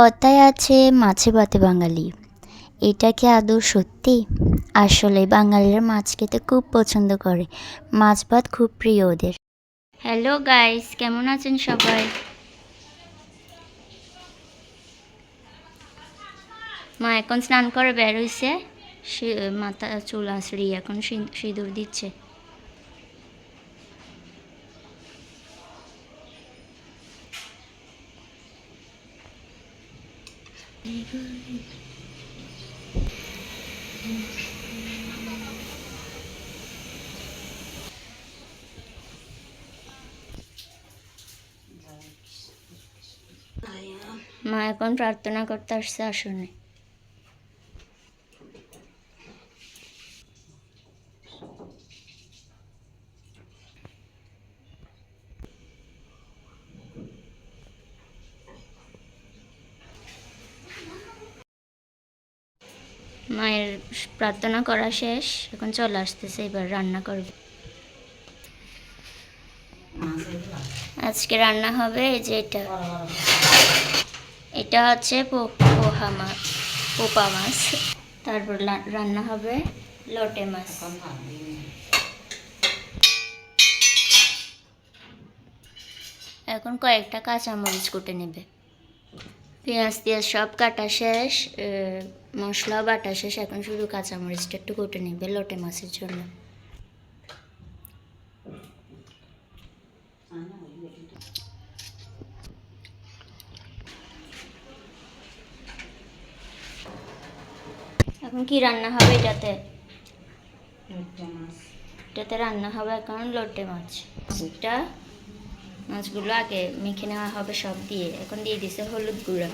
কথায় আছে, মাছে ভাতে বাঙালি। এটা কি আদৌ সত্যি? আসলে বাঙালিরা মাছ খেতে খুব পছন্দ করে। মাছ ভাত খুব প্রিয় ওদের। হ্যালো গাইস, কেমন আছেন সবাই? মা এখন স্নান করে বের হইছে। সি- মাথা, চুল আঁচড়ি এখন সিঁদুর দিচ্ছে। মা এখন প্রার্থনা করতে আসছে আসনে। মায়ের প্রার্থনা করা শেষ, এখন চলে আসতেছে এবার রান্না করবে। আজকে রান্না হবে এই যে এটা। এটা হচ্ছে পোহা মাছ পোপা মাছ। তারপর রান্না হবে লোটে মাছ। এখন কয়েকটা কাঁচামরিচ কুটে নেবে। পেঁয়াজ টিয়াজ সব কাটা শেষ মশলা বাটা শেষ এখন শুধু কাঁচামরিচটা একটু কুটে নেবে লোটে মাছের জন্য। এখন কি রান্না হবে এটাতে? এটাতে রান্না হবে এখন লোটে মাছ। এটা মাছগুলো আগে মেখে নেওয়া হবে সব দিয়ে। এখন দিয়ে দিছে হলুদ গুঁড়া।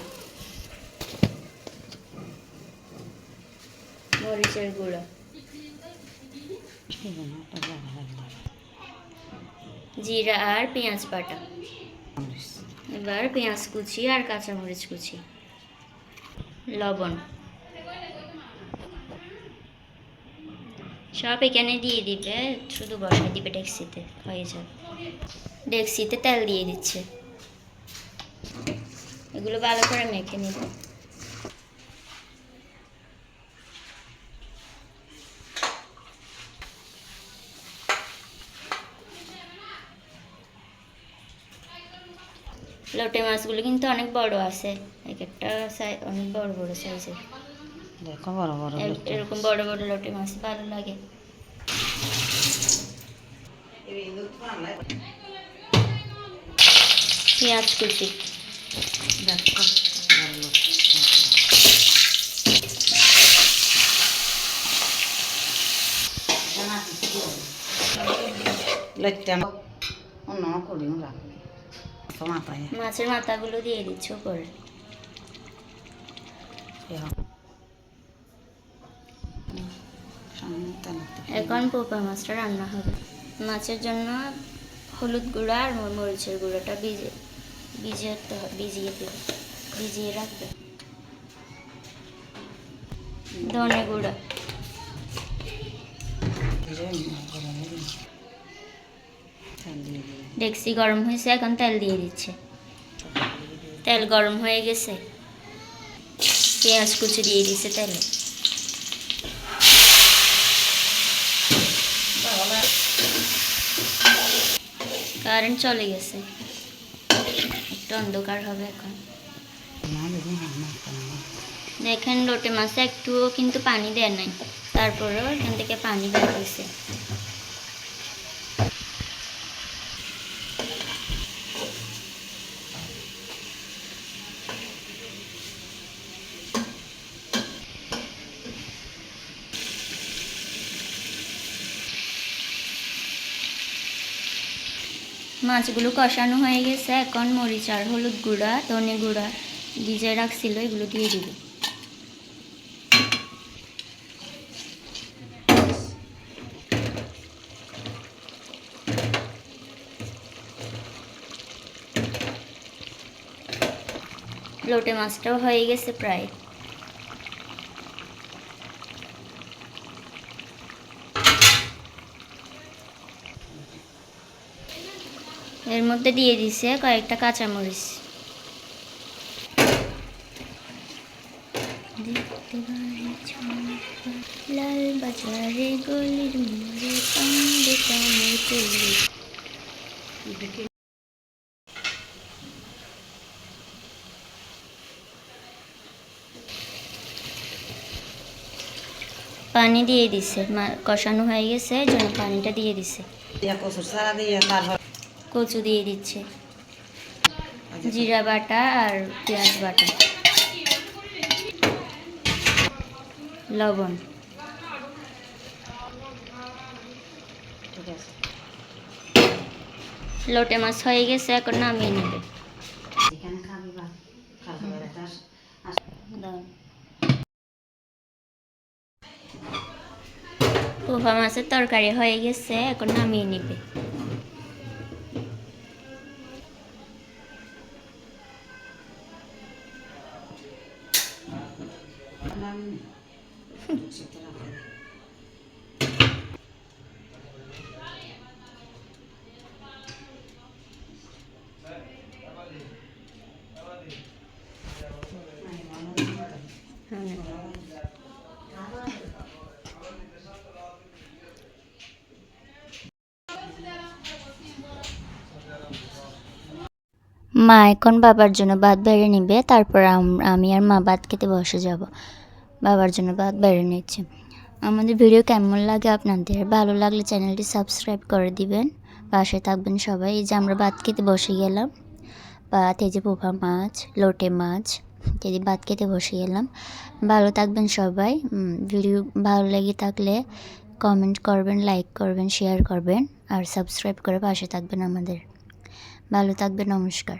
মরিচের গুঁড়া। জিরা আর পেঁয়াজ বাটা। এবার পেঁয়াজ কুচি আর কাঁচামরিচ কুচি। লবণ। সব এখানে দিয়ে দিবে, শুধু বসাই দিবে ট্যাক্সিতে হয়ে যাবে। ডেক্সিতে তেল দিয়ে দিচ্ছে। এগুলো ভালো করে মেখে নিব। লোটে মাছগুলো কিন্তু অনেক বড় আছে। এক একটা সাই- অনেক বড় বড় সাইজের। দেখো বড় বড় এরকম বড় বড় লোটে মাছ ভালো লাগে পেঁয়াজ কুচি দেখো বড় লোটে। লইতে আনো। অন্য করিও রাখবি তো মাথায় মাছের মাথাগুলো দিয়ে দিচ্ছ উপরে। এখন পোপা মাছটা রান্না হবে। মাছের জন্য হলুদ গুঁড়া আর মরিচের গুঁড়োটা ভিজে ভিজিয়ে ভিজিয়ে দেবে ভিজিয়ে রাখবে। ধনে গুঁড়া। ডেক্সি গরম হয়েছে, এখন তেল দিয়ে দিচ্ছে। তেল গরম হয়ে গেছে। পেঁয়াজ কুচি দিয়ে দিছে তেলে। কারেন্ট চলে গেছে। একটু অন্ধকার হবে এখন। দেখেন লোটে মাছে একটুও কিন্তু পানি দেয় নাই। তারপরেও এখান থেকে পানি বের হয়েছে। মাছগুলো কষানো হয়ে গেছে। এখন মরিচ আর হলুদ গুঁড়া, ধনে গুঁড়া ভিজে রাখছিল, এগুলো দিয়ে দিব। লোটে মাছটাও হয়ে গেছে প্রায়। এর মধ্যে দিয়ে দিছে কয়েকটা কাঁচামরিচ। লাল বাজারে গলির মোড়ে কান্দে পানি দিয়ে দিছে কষানো হয়ে গেছে পানিটা দিয়ে দিছে। কচু দিয়ে দিচ্ছে। জিরা বাটা আর পেঁয়াজ বাটা। লবণ। লোটে মাছ হয়ে গেছে এখন নামিয়ে নেবে। পোহা মাছের তরকারি হয়ে গেছে এখন নামিয়ে নেবে। মা, এখন বাবার জন্য ভাত বেড়ে নিবে, তারপর আম- আর মা ভাত খেতে বসে যাব। বাবার জন্য ভাত বেড়ে নিচ্ছে। আমাদের ভিডিও কেমন লাগে আপনাদের? ভালো লাগলে চ্যানেলটি সাবস্ক্রাইব করে দিবেন। পাশে থাকবেন সবাই। এই যে আমরা ভাত খেতে বসে গেলাম। এই যে পোপা মাছ, লোটে মাছ যদি ভাত খেতে বসে গেলাম। ভালো থাকবেন সবাই। ভিডিও ভালো লেগে থাকলে কমেন্ট করবেন লাইক করবেন শেয়ার করবেন, আর সাবস্ক্রাইব করে পাশে থাকবেন আমাদের। ভালো থাকবেন, নমস্কার।